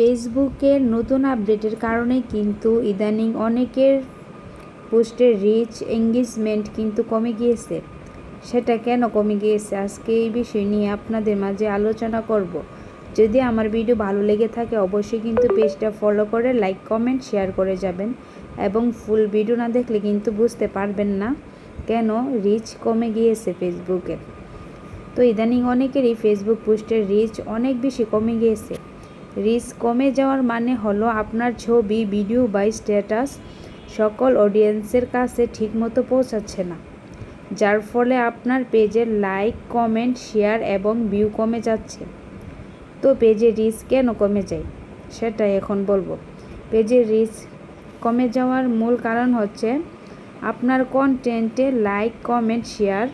ফেসবুকের নতুন আপডেটের কারণে কিন্তু ইদানিং অনেকের পোস্টের রিচ এঙ্গেজমেন্ট কিন্তু কমে গিয়েছে। সেটা কেন কমে গিয়েছে? আজকে এই বিষয় নিয়ে আপনাদের মাঝে আলোচনা করব। যদি আমার ভিডিও ভালো লেগে থাকে, অবশ্যই কিন্তু পেজটা ফলো করে লাইক, কমেন্ট, শেয়ার করে যাবেন এবং ফুল ভিডিও না দেখলে কিন্তু বুঝতে পারবেন না কেন রিচ কমে গিয়েছে ফেসবুকে। তো ইদানিং অনেকেরই ফেসবুক পোস্টের রিচ অনেক বেশি কমে গিয়েছে। রিচ কমে যাওয়ার মানে হলো আপনার ছবি, ভিডিও বা স্ট্যাটাস সকল অডিয়েন্সের কাছে ঠিকমতো পৌঁছাচ্ছে না। যার ফলে আপনার পেজের লাইক, কমেন্ট, শেয়ার এবং ভিউ কমে যাচ্ছে। তো পেজের রিচ কেন কমে যায়? সেটাই এখন বলব। পেজের রিচ কমে যাওয়ার মূল কারণ হচ্ছে আপনার কন্টেন্টে লাইক, কমেন্ট, শেয়ার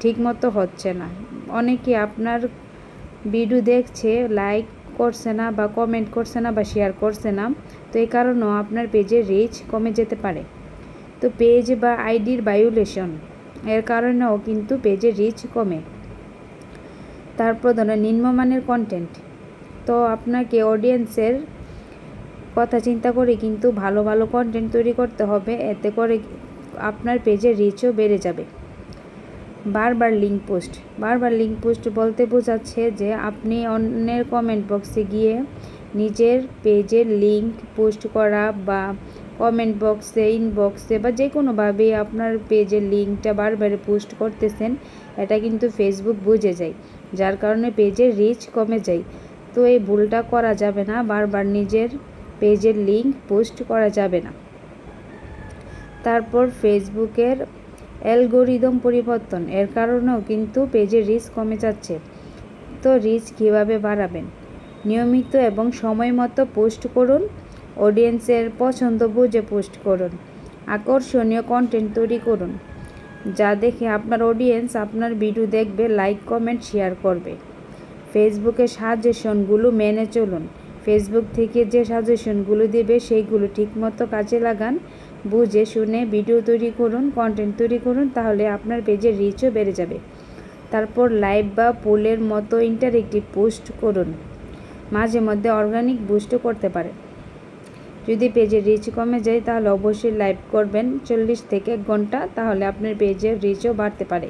ঠিকমতো হচ্ছে না। অনেকে আপনার ভিডিও দেখছে, লাইক করছে না বা কমেন্ট করছে না বা শেয়ার করছে না, তো এই কারণেও আপনার পেজের রিচ কমে যেতে পারে। তো পেজ বা আইডির ভায়োলেশন এর কারণেও কিন্তু পেজের রিচ কমে। তারপর ধরো নিম্নমানের কন্টেন্ট তো আপনাকে অডিয়েন্সের কথা চিন্তা করে কিন্তু ভালো ভালো কন্টেন্ট তৈরি করতে হবে, এতে করে আপনার পেজের রিচও বেড়ে যাবে। বারবার লিঙ্ক পোস্ট। বারবার লিঙ্ক পোস্ট বলতে বোঝাচ্ছে যে আপনি অন্যের কমেন্ট বক্সে গিয়ে নিজের পেজের লিঙ্ক পোস্ট করা বা কমেন্ট বক্সে ইনবক্সে বা যে কোনোভাবেই আপনার পেজের লিঙ্কটা বারবার পোস্ট করতেছেন, এটা কিন্তু ফেসবুক বুঝে যায়। যার কারণে পেজের রিচ কমে যায়। তো এই ভুলটা করা যাবে না, বারবার নিজের পেজের লিঙ্ক পোস্ট করা যাবে না। তারপর ফেসবুকের অ্যালগোরিদম পরিবর্তন। এর কারণেও কিন্তু পেজের রিচ কমে যাচ্ছে। তো রিচ কীভাবে বাড়াবেন? নিয়মিত এবং সময় মতো পোস্ট করুন। অডিয়েন্সের পছন্দ বুঝে পোস্ট করুন। আকর্ষণীয় কন্টেন্ট তৈরি করুন। যা দেখে আপনার অডিয়েন্স আপনার ভিডিও দেখবে, লাইক, কমেন্ট, শেয়ার করবে। ফেসবুকে সাজেশনগুলো মেনে চলুন। ফেসবুক থেকে যে সাজেশনগুলো দেবে, সেইগুলো ঠিকমতো কাজে লাগান। বুঝে, শুনে ভিডিও তৈরি করুন কন্টেন্ট তৈরি করুন, তাহলে আপনার পেজের রিচও বেড়ে যাবে। তারপর লাইভ বা পোলের মতো ইন্টারেক্টিভ পোস্ট করুন। মাঝে মধ্যে অর্গানিক বুস্টও করতে পারে। যদি পেজের রিচ কমে যায়, তাহলে অবশ্যই লাইভ করবেন চল্লিশ থেকে এক ঘণ্টা, তাহলে আপনার পেজের রিচও বাড়তে পারে।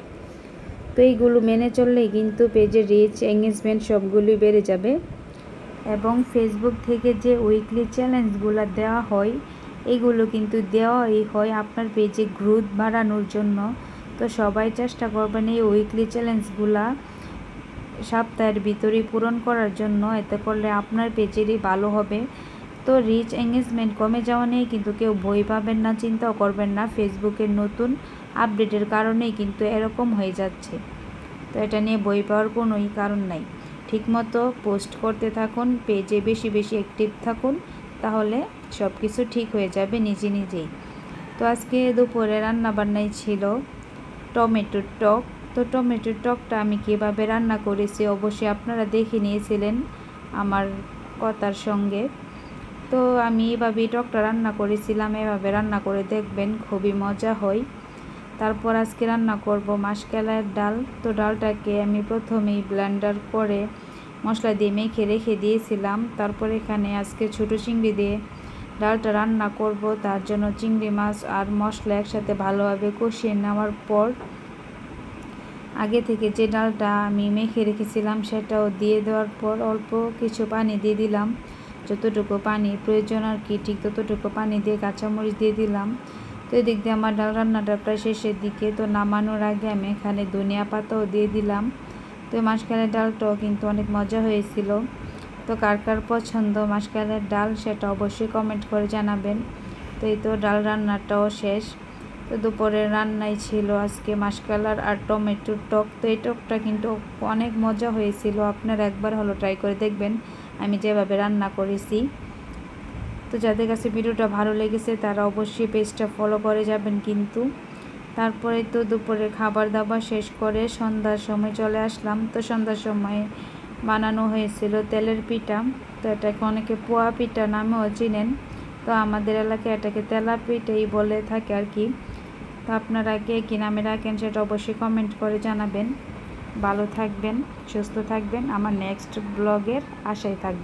তো এইগুলো মেনে চললেই কিন্তু পেজের রিচ এঙ্গেজমেন্ট সবগুলি বেড়ে যাবে। এবং ফেসবুক থেকে যে উইকলি চ্যালেঞ্জগুলো দেওয়া হয় এগুলো কিন্তু দেওয়াই হয় আপনার পেজে গ্রোথ বাড়ানোর জন্য। তো সবাই চেষ্টা করবেন এই উইকলি চ্যালেঞ্জগুলা সপ্তাহের ভিতরেই পূরণ করার জন্য। এতে করলে আপনার পেজেরই ভালো হবে। তো রিচ এঙ্গেজমেন্ট কমে যাওয়া নিয়ে কিন্তু কেউ বই পাবেন না, চিন্তাও করবেন না। ফেসবুকের নতুন আপডেটের কারণেই কিন্তু এরকম হয়ে যাচ্ছে। তো এটা নিয়ে বই পাওয়ার কোনোই কারণ নাই। ঠিকমতো পোস্ট করতে থাকুন পেজে বেশি বেশি অ্যাক্টিভ থাকুন। তাহলে সব কিছু ঠিক হয়ে যাবে নিজে নিজেই। তো আজকে দুপুরে রান্নাবান্নাই ছিল টমেটোর টক। তো টমেটোর টকটা আমি কীভাবে রান্না করেছি অবশ্যই আপনারা দেখে নিয়েছিলেন আমার কথার সঙ্গে। তো আমি এভাবেই টকটা রান্না করেছিলাম, এভাবে রান্না করে দেখবেন খুবই মজা হয়। তারপর আজকে রান্না করব মাসকালের ডাল। তো ডালটাকে আমি প্রথমেই ব্লেন্ডার করে মশলা দিয়ে মেখে রেখে দিয়েছিলাম। তারপর এখানে আজকে ছোটো চিংড়ি দিয়ে ডালটা রান্না করব। তার জন্য চিংড়ি মাছ আর মশলা একসাথে ভালোভাবে কষিয়ে নেওয়ার পর আগে থেকে যে ডালটা আমি মেখে রেখেছিলাম সেটাও দিয়ে দেওয়ার পর অল্প কিছু পানি দিয়ে দিলাম। যতটুকু পানি প্রয়োজন আর কি, ঠিক ততটুকু পানি দিয়ে কাঁচামরিচ দিয়ে দিলাম। তো এদিক দিয়ে আমার ডাল রান্নাটা প্রায় শেষের দিকে। তো নামানোর আগে আমি এখানে ধনিয়া পাতাও দিয়ে দিলাম। তো মাসকালের ডালটাও কিন্তু অনেক মজা হয়েছিল। তো কার কার পছন্দ মাসকালের ডাল সেটা অবশ্যই কমেন্ট করে জানাবেন। তো এই তো ডাল রান্নাটাও শেষ। তো দুপুরের রান্নাই ছিল আজকে মাসকালার আর টমেটোর টক। তো এই টকটা কিন্তু অনেক মজা হয়েছিল। আপনারা একবার হলো ট্রাই করে দেখবেন। আমি যেভাবে রান্না করেছি। তো যাদের কাছে ভিডিওটা ভালো লেগেছে তারা অবশ্যই পেজটা ফলো করে যাবেন কিন্তু। তারপরে তো দুপুরে খাবার দাবার শেষ করে সন্ধ্যার সময় চলে আসলাম। তো সন্ধ্যার সময় বানানো হয়েছিল তেলের পিঠা। তো এটাকে অনেকে পোয়া পিঠা নামেও চিনেন। তো আমাদের এলাকায় এটাকে তেলা পিঠাই বলে থাকে আর কি। তো আপনারা কে কী নামে রাখেন সেটা অবশ্যই কমেন্ট করে জানাবেন। ভালো থাকবেন, সুস্থ থাকবেন। আমার নেক্সট ব্লগের আশায় থাকবেন।